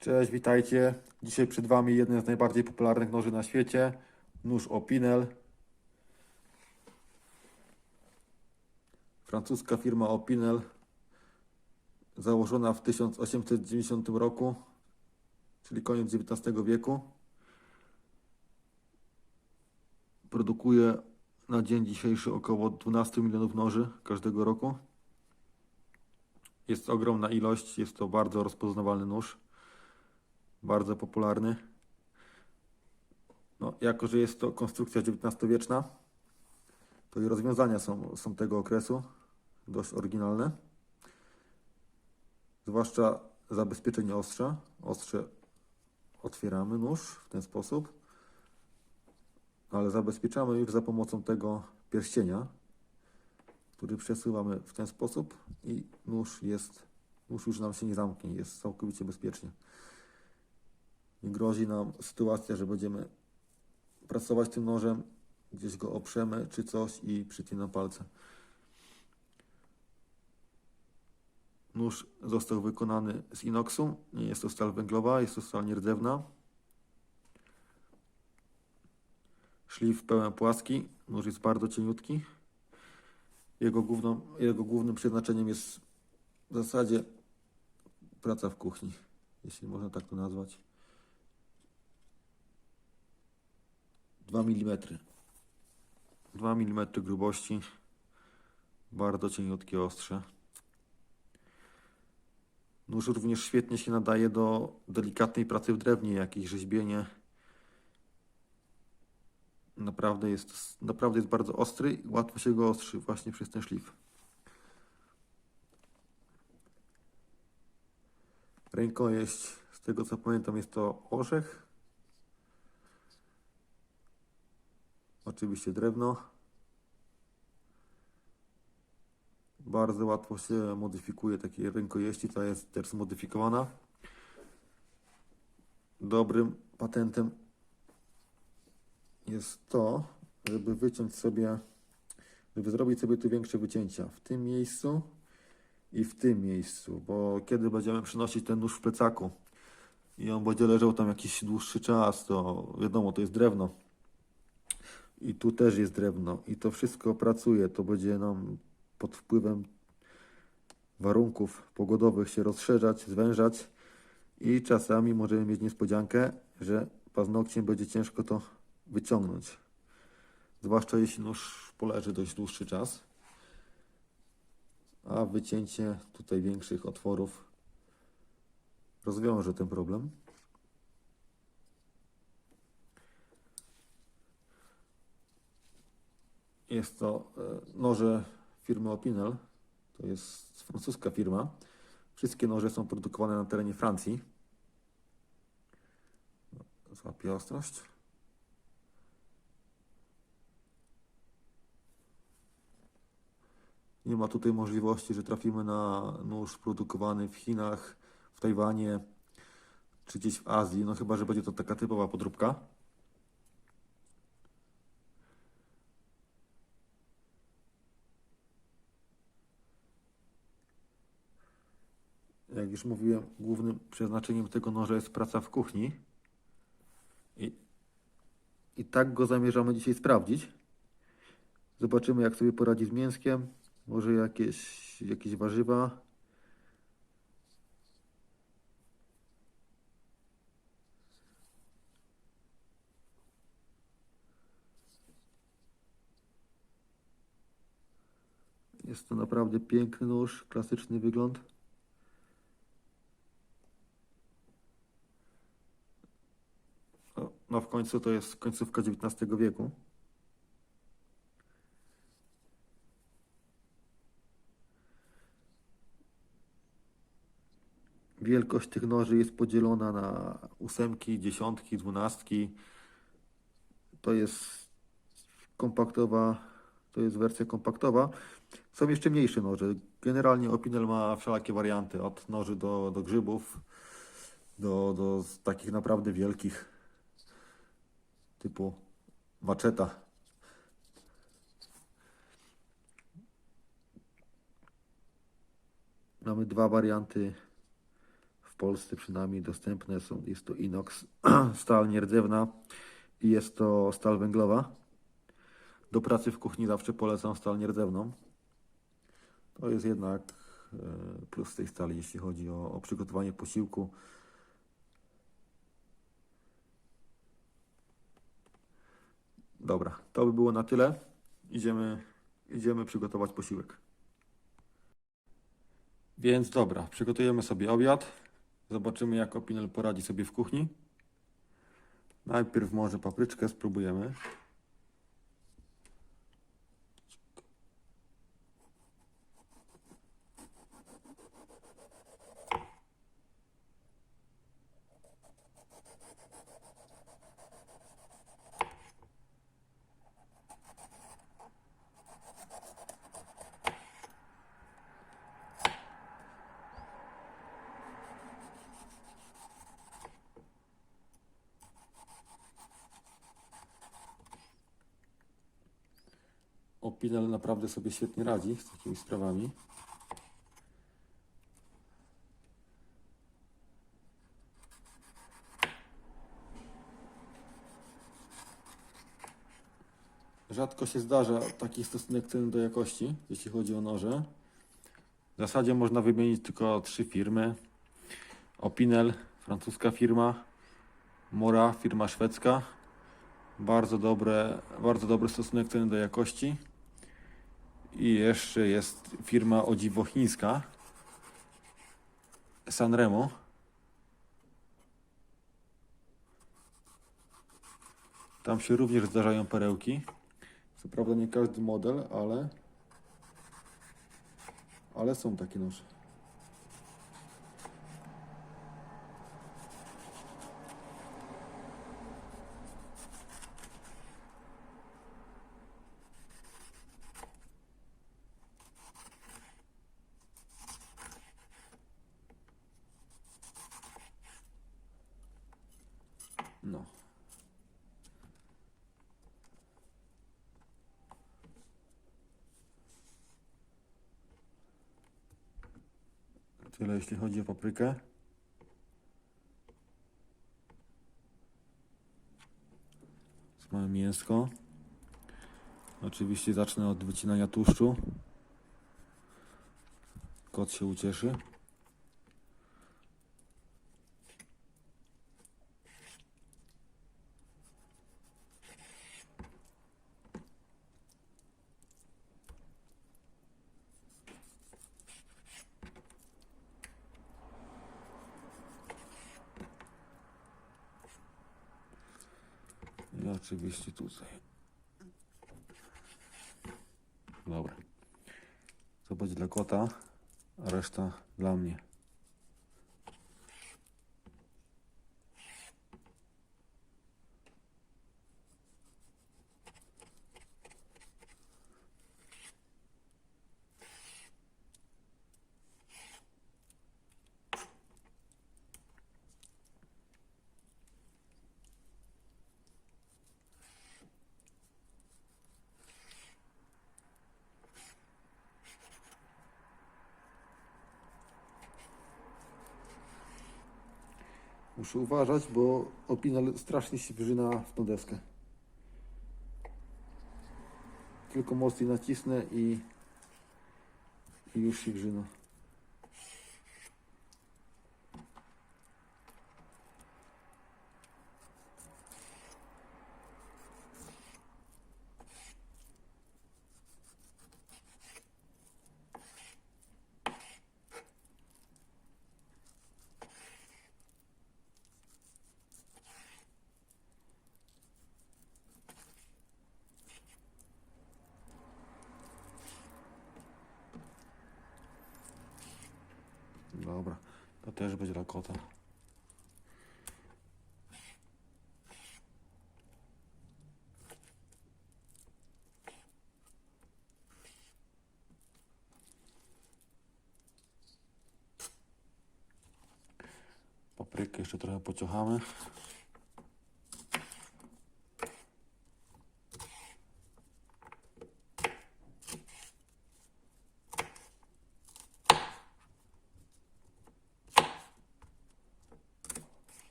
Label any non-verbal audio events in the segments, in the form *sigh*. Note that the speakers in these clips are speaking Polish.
Cześć, witajcie. Dzisiaj przed Wami jeden z najbardziej popularnych noży na świecie. Nóż Opinel. Francuska firma Opinel. Założona w 1890 roku, czyli koniec XIX wieku. Produkuje na dzień dzisiejszy około 12 milionów noży każdego roku. Jest ogromna ilość, jest to bardzo rozpoznawalny nóż bardzo popularny. No, jako, że jest to konstrukcja XIX-wieczna, to i rozwiązania są, są tego okresu dość oryginalne. Zwłaszcza zabezpieczenie ostrza. Ostrze otwieramy nóż w ten sposób, ale zabezpieczamy już za pomocą tego pierścienia, który przesuwamy w ten sposób i nóż jest, nóż już nam się nie zamknie, jest całkowicie bezpiecznie. Grozi nam sytuacja, że będziemy pracować tym nożem, gdzieś go oprzemy czy coś i przytniemy palce. Nóż został wykonany z inoxu. Nie jest to stal węglowa, jest to stal nierdzewna. Szlif pełen płaski. Nóż jest bardzo cieniutki. Jego, główną, jego głównym przeznaczeniem jest w zasadzie praca w kuchni, jeśli można tak to nazwać. 2 mm. 2 mm grubości. Bardzo cieniutkie ostrze. Nóż również świetnie się nadaje do delikatnej pracy w drewnie, jakieś rzeźbienie. Naprawdę jest, naprawdę jest bardzo ostry i łatwo się go ostrzy właśnie przez ten szlif. Rękojeść, z tego co pamiętam, jest to orzech. Oczywiście drewno. Bardzo łatwo się modyfikuje takie rękojeści, ta jest też zmodyfikowana. Dobrym patentem jest to, żeby wyciąć sobie, żeby zrobić sobie tu większe wycięcia w tym miejscu i w tym miejscu, bo kiedy będziemy przynosić ten nóż w plecaku i on będzie leżał tam jakiś dłuższy czas, to wiadomo, to jest drewno. I tu też jest drewno. I to wszystko pracuje. To będzie nam pod wpływem warunków pogodowych się rozszerzać, zwężać. I czasami możemy mieć niespodziankę, że paznokciem będzie ciężko to wyciągnąć. Zwłaszcza jeśli nóż poleży dość dłuższy czas. A wycięcie tutaj większych otworów rozwiąże ten problem. Jest to e, noże firmy Opinel. To jest francuska firma. Wszystkie noże są produkowane na terenie Francji. Złapię ostrość. Nie ma tutaj możliwości, że trafimy na nóż produkowany w Chinach, w Tajwanie czy gdzieś w Azji. No chyba, że będzie to taka typowa podróbka. Jak już mówiłem, głównym przeznaczeniem tego noża jest praca w kuchni. I, I tak go zamierzamy dzisiaj sprawdzić. Zobaczymy, jak sobie poradzi z mięskiem. Może jakieś, jakieś warzywa. Jest to naprawdę piękny nóż, klasyczny wygląd. No, no w końcu to jest końcówka XIX wieku. Wielkość tych noży jest podzielona na ósemki, dziesiątki, dwunastki. To jest kompaktowa, to jest wersja kompaktowa. Są jeszcze mniejsze noże. Generalnie Opinel ma wszelakie warianty, od noży do, do grzybów, do, do takich naprawdę wielkich typu maczeta. Mamy dwa warianty w Polsce przynajmniej dostępne są. Jest to inox, *clears throat* stal nierdzewna i jest to stal węglowa. Do pracy w kuchni zawsze polecam stal nierdzewną. To jest jednak e, plus tej stali, jeśli chodzi o, o przygotowanie posiłku. Dobra, to by było na tyle. Idziemy, idziemy przygotować posiłek. Więc dobra, przygotujemy sobie obiad. Zobaczymy, jak Opinel poradzi sobie w kuchni. Najpierw może papryczkę spróbujemy. Opinel naprawdę sobie świetnie radzi z takimi sprawami. Rzadko się zdarza taki stosunek ceny do jakości, jeśli chodzi o noże. W zasadzie można wymienić tylko trzy firmy. Opinel, francuska firma, Mora, firma szwedzka. Bardzo dobre, bardzo dobry stosunek ceny do jakości. I jeszcze jest firma o dziwo chińska. Sanremo. Tam się również zdarzają perełki. Prawda nie każdy model, ale ale są takie noże. No. Tyle jeśli chodzi o paprykę. Mamy mięsko. Oczywiście zacznę od wycinania tłuszczu. Kot się ucieszy. I oczywiście tutaj. Dobra. To będzie dla kota, a reszta dla mnie. Muszę uważać, bo opinel strasznie się wrzyna w tą deskę. Tylko mocniej nacisnę i, i już się wrzyna. Dobra, to też będzie dla kota. Paprykę jeszcze trochę pociąchamy.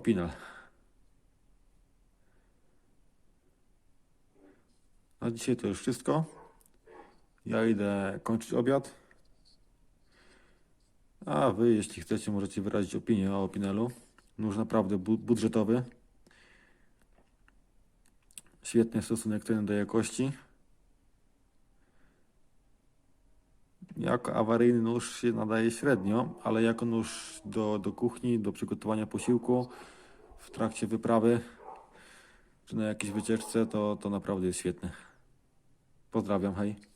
Opinel. Na dzisiaj to już wszystko. Ja idę kończyć obiad. A wy, jeśli chcecie, możecie wyrazić opinię o Opinelu. Nóż naprawdę bu- budżetowy. Świetny stosunek ceny do jakości. Jako awaryjny nóż się nadaje średnio, ale jako nóż do, do kuchni, do przygotowania posiłku w trakcie wyprawy czy na jakiejś wycieczce, to, to naprawdę jest świetny. Pozdrawiam, hej.